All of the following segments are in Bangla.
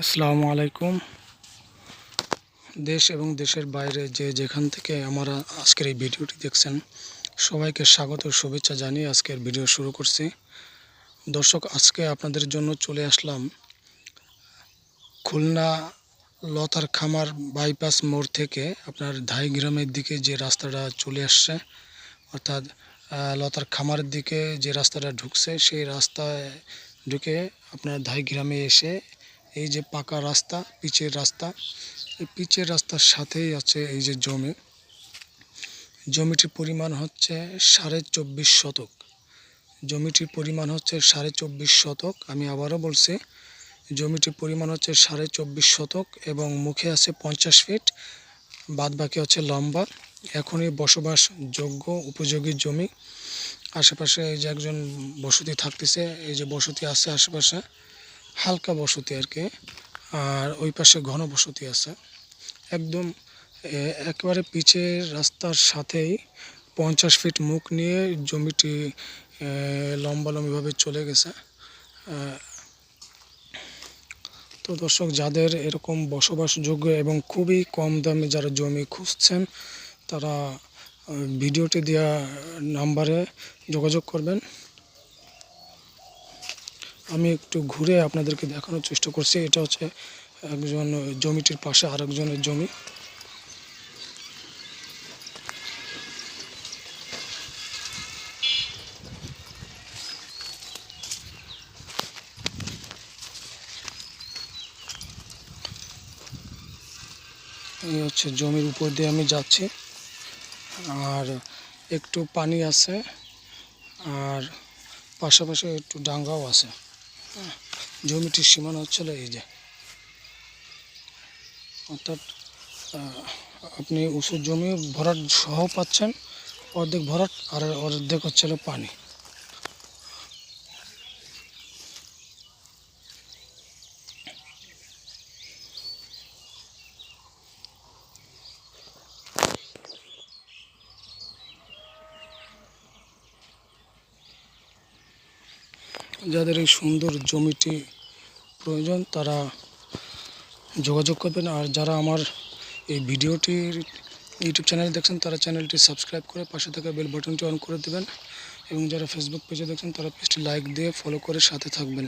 আসসালামু আলাইকুম। দেশ এবং দেশের বাইরে যে যেখান থেকে আমরা আজকের এই ভিডিওটি দেখছেন, সবাইকে স্বাগত শুভেচ্ছা জানিয়ে আজকের ভিডিও শুরু করছি। দর্শক, আজকে আপনাদের জন্য চলে আসলাম খুলনা লতার খামার বাইপাস মোড় থেকে আপনার ধাই গ্রামের দিকে যে রাস্তাটা চলে আসছে, অর্থাৎ লতার খামারের দিকে যে রাস্তাটা ঢুকছে, সেই রাস্তায় ঢুকে আপনার ধাই গ্রামে এসে এই যে পাকা রাস্তা, পিচের রাস্তা, এই পিচের রাস্তার সাথেই আছে এই যে জমি। জমিটির পরিমাণ হচ্ছে সাড়ে চব্বিশ শতক। জমিটির পরিমাণ হচ্ছে সাড়ে চব্বিশ শতক। আমি আবারও বলছি, জমিটির পরিমাণ হচ্ছে সাড়ে চব্বিশ শতক এবং মুখে আছে পঞ্চাশ ফিট বাদ বাকি হচ্ছে লম্বা। এখনই বসবাস যোগ্য উপযোগী জমি। আশেপাশে এই যে একজন বসতি থাকতেছে, এই যে বসতি আছে আশেপাশে। হালকা বসতি আর কি। আর ওই পাশে ঘন বসতি আছে। একদম একেবারে পিচের রাস্তার সাথেই পঞ্চাশ ফিট মুখ নিয়ে জমিটি লম্বালম্বিভাবে চলে গেছে। তো দর্শক, যাদের এরকম বসবাসযোগ্য এবং খুবই কম দামে যারা জমি খুঁজছেন, তারা ভিডিওটি দেওয়া নাম্বারে যোগাযোগ করবেন। আমি একটু ঘুরে আপনাদেরকে দেখানোর চেষ্টা করছি। এটা হচ্ছে একজন জমিটির পাশে আরেকজনের জমি। এই হচ্ছে জমির উপর দিয়ে আমি যাচ্ছি। আর একটু পানি আছে, আর পাশাপাশি একটু ডাঙ্গাও আছে। জমিটির সীমানা হচ্ছিল এই যে। অর্থাৎ আপনি উঁচু জমি ভরাট সহ পাচ্ছেন, অর্ধেক ভরাট আর অর্ধেক হচ্ছিল পানি। যাদের এই সুন্দর জমিটি প্রয়োজন তারা যোগাযোগ করবেন। আর যারা আমার এই ভিডিওটির ইউটিউব চ্যানেল দেখছেন, তারা চ্যানেলটি সাবস্ক্রাইব করে পাশে থাকা বেল বাটনটি অন করে দেবেন। এবং যারা ফেসবুক পেজে দেখছেন, তারা পেজটি লাইক দিয়ে ফলো করে সাথে থাকবেন।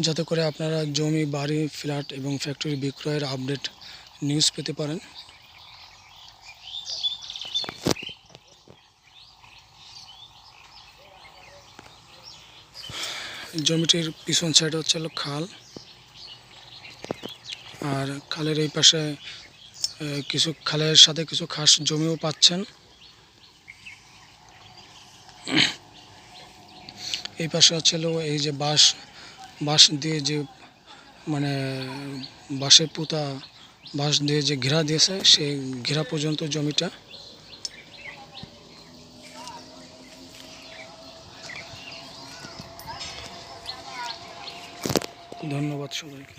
যাতে করে আপনারা জমি, বাড়ি ফ্ল্যাট এবং ফ্যাক্টরি বিক্রয়ের আপডেট নিউজ পেতে পারেন। জমিটির পিছন সাইড হচ্ছে হলো খাল। আর খালের এই পাশে কিছু খালের সাথে কিছু খাস জমিও পাচ্ছেন। এই পাশে হচ্ছে হলো এই যে বাঁশ বাঁশ দিয়ে যে মানে বাঁশের পুতা, বাঁশ দিয়ে যে ঘেরা দিয়েছে, সেই ঘেরা পর্যন্ত জমিটা। ধন্যবাদ সবাইকে।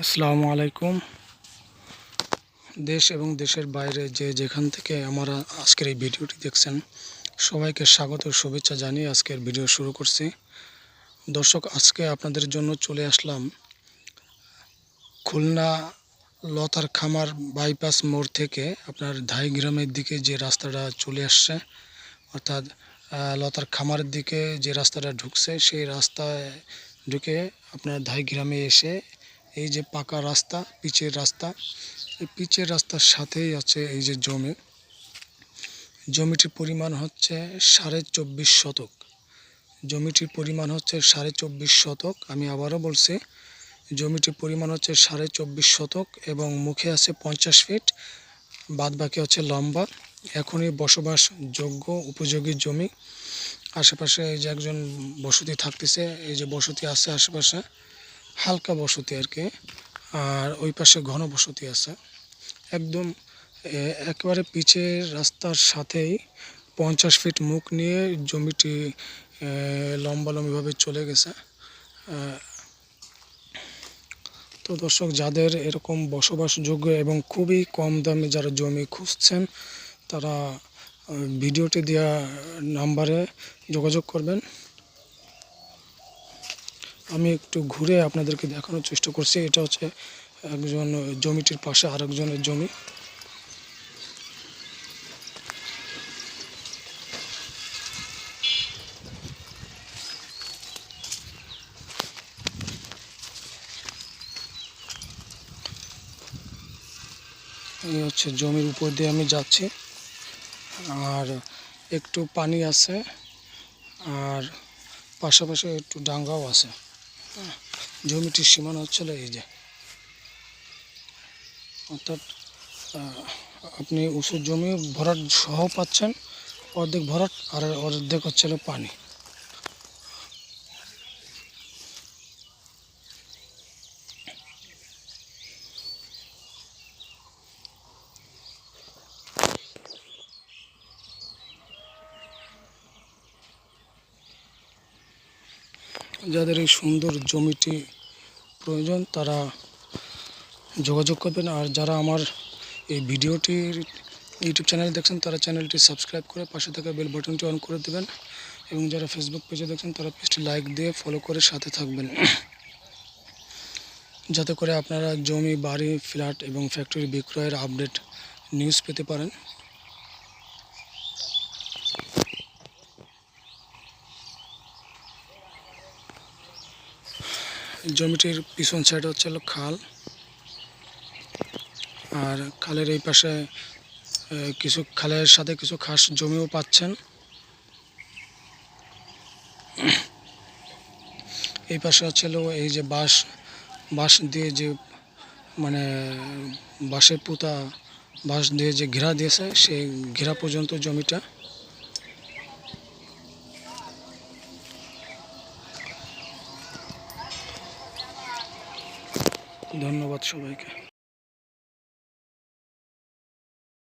আসসালামু আলাইকুম। দেশ এবং দেশের বাইরে যে যেখান থেকে আমরা আজকের এই ভিডিওটি দেখছেন, সবাইকে স্বাগত শুভেচ্ছা জানিয়ে আজকের ভিডিও শুরু করছি। দর্শক, আজকে আপনাদের জন্য চলে আসলাম খুলনা লতার খামার বাইপাস মোড় থেকে আপনার ধাই গ্রামের দিকে যে রাস্তাটা চলে আসছে, অর্থাৎ লতার খামারের দিকে যে রাস্তাটা ঢুকছে, সেই রাস্তায় ঢুকে আপনার ধাই গ্রামে এসে এই যে পাকা রাস্তা, পিচের রাস্তা, এই পিচের রাস্তার সাথেই আছে এই যে জমি। জমিটির পরিমাণ হচ্ছে সাড়ে চব্বিশ শতক। জমিটির পরিমাণ হচ্ছে সাড়ে চব্বিশ শতক, আমি আবারও বলছি জমিটির পরিমাণ হচ্ছে সাড়ে চব্বিশ শতক এবং মুখে আছে পঞ্চাশ ফিট বাদ বাকি হচ্ছে লম্বা। এখনই বসবাস যোগ্য উপযোগী জমি। আশেপাশে এই যে একজন বসতি থাকতেছে, এই যে বসতি আছে আশেপাশে, হালকা বসতি আর কি, আর ওই পাশে ঘন বসতি আছে। একদম একেবারে পিচের রাস্তার সাথেই পঞ্চাশ ফিট মুখ নিয়ে জমিটি লম্বালম্বিভাবে চলে গেছে। তো দর্শক, যাদের এরকম বসবাসযোগ্য এবং খুবই কম দামে যারা জমি খুঁজছেন, তারা ভিডিওটি দেওয়া নাম্বারে যোগাযোগ করবেন। আমি একটু ঘুরে আপনাদেরকে দেখানোর চেষ্টা করছি। এটা হচ্ছে একজন জমিটির পাশে আরেকজনের জমি। এই হচ্ছে জমির উপর দিয়ে আমি যাচ্ছি। আর একটু পানি আছে আর পাশাপাশি একটু ডাঙ্গাও আছে। হ্যাঁ, জমিটির সীমানা হচ্ছিল এই যে। অর্থাৎ আপনি উঁচু জমি ভরাট সহ পাচ্ছেন অর্ধেক ভরাট আর অর্ধেক হচ্ছিল পানি। যাদের এই সুন্দর জমিটি প্রয়োজন, তারা যোগাযোগ করবেন। আর যারা আমার এই ভিডিওটির ইউটিউব চ্যানেল দেখছেন, তারা চ্যানেলটি সাবস্ক্রাইব করে পাশে থাকা বেল বাটনটি অন করে দেবেন। এবং যারা ফেসবুক পেজে দেখছেন, তারা পেজটি লাইক দিয়ে ফলো করে সাথে থাকবেন। যাতে করে আপনারা জমি, বাড়ি ফ্ল্যাট এবং ফ্যাক্টরি বিক্রয়ের আপডেট নিউজ পেতে পারেন। জমিটির পিছন সাইড হচ্ছে খাল। আর খালের এই পাশে কিছু খালের সাথে কিছু খাস জমিও পাচ্ছেন। এই পাশে হচ্ছে হলো এই যে বাঁশ বাঁশ দিয়ে যে মানে বাঁশের পুতা, বাঁশ দিয়ে যে ঘেরা দিয়েছে, সেই ঘেরা পর্যন্ত জমিটা। ধন্যবাদ সবাইকে।